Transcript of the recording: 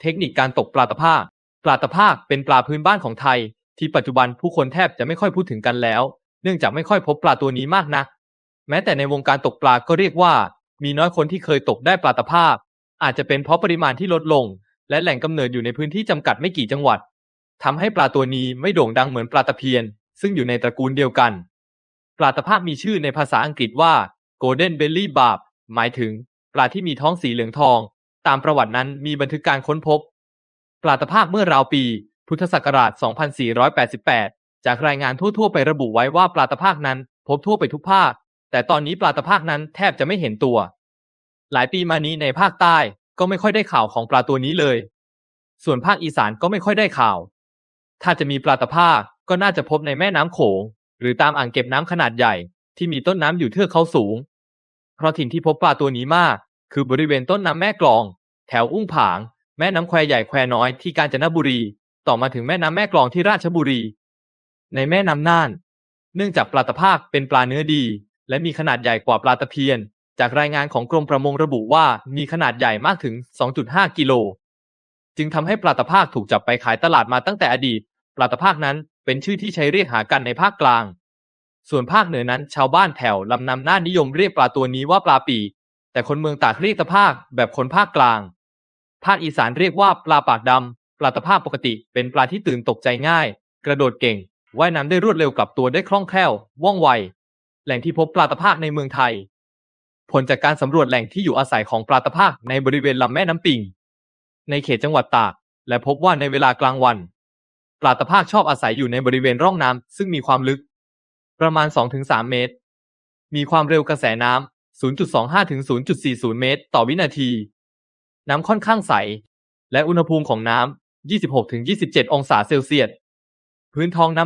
เทคนิคการตกปลาตะภาคปลาตะภาคเป็นปลาพื้นบ้านของไทย ที่ปัจจุบันผู้คนแทบจะไม่ค่อยพูดถึงกันแล้ว เนื่องจากไม่ค่อยพบปลาตัวนี้มากนัก แม้แต่ในวงการตกปลาก็เรียกว่า มีน้อยคนที่เคยตกได้ปลาตะภาคอาจจะเป็นเพราะปริมาณที่ลดลง และแหล่งกำเนิดอยู่ในพื้นที่จำกัดไม่กี่จังหวัดทำให้ปลาตัวนี้ไม่โด่งดังเหมือนปลาตะเพียน ซึ่งอยู่ในตระกูลเดียวกัน ปลาตะภาคมีชื่อในภาษาอังกฤษว่า Golden Belly Barb หมายถึง ปลาที่มีท้องสีเหลืองทอง ตามประวัตินั้นมีบันทึกการค้นพบปลาตภาคเมื่อราวปี พุทธศักราช 2488 จากรายงานทั่วๆไประบุไว้ว่าปลาตภาคนั้นพบทั่วไปทุกภาค แต่ตอนนี้ปลาตภาคนั้นแทบจะไม่เห็นตัว หลายปีมานี้ในภาคใต้ก็ไม่ค่อยได้ข่าวของปลาตัวนี้เลย ส่วนภาคอีสานก็ไม่ค่อยได้ข่าว ถ้าจะมีปลาตะภาคก็น่าจะพบในแม่น้ำโขง หรือตามอ่างเก็บน้ำขนาดใหญ่ ที่มีต้นน้ำอยู่เทือกเขาสูง เพราะถิ่นที่พบปลาตัวนี้มาก คือบริเวณต้นน้ำแม่กลอง แถวอุ้งผาง แม่น้ำแควใหญ่แควน้อยที่กาญจนบุรี ต่อมาถึงแม่น้ำแม่กลองที่ราชบุรี ในแม่น้ำน่าน เนื่องจากปลาตะภาคเป็นปลาเนื้อดี และมีขนาดใหญ่กว่าปลาตะเพียน จากรายงานของกรมประมงระบุว่ามีขนาดใหญ่มากถึง 2.5 กิโล จึงทำให้ปลาตะภาคถูกจับไปขายตลาดมาตั้งแต่อดีต ปลาตะภาคนั้นเป็นชื่อที่ใช้เรียกหากันในภาคกลาง ส่วนภาคเหนือนั้นชาวบ้านแถวลำนำน่านนิยมเรียกปลาตัวนี้ว่าปลาปีแต่คนเมืองตากเรียกตะภาคแบบคนภาคกลาง ภาคอีสานเรียกว่าปลาปากดำ ปลาตะภาคปกติ เป็นปลาที่ตื่นตกใจง่าย กระโดดเก่ง ว่ายน้ำได้รวดเร็วกลับตัวได้คล่องแคล่ว ว่องไว แหล่งที่พบปลาตะภาคในเมืองไทย ผลจากการสำรวจแหล่งที่อยู่อาศัยของปลาตะภาคในบริเวณลำแม่น้ำปิง ในเขตจังหวัดตาก และพบว่าในเวลากลางวัน ปลาตะภาคชอบอาศัยอยู่ในบริเวณร่องน้ำซึ่งมีความลึก ประมาณ 2-3 เมตร มีความเร็วกระแสน้ำ0.25ถึง0.40 เมตร ต่อวินาที น้ำค่อนข้างใส และอุณหภูมิของน้ำ 26-27 องศาเซลเซียส พื้นท้องน้ำ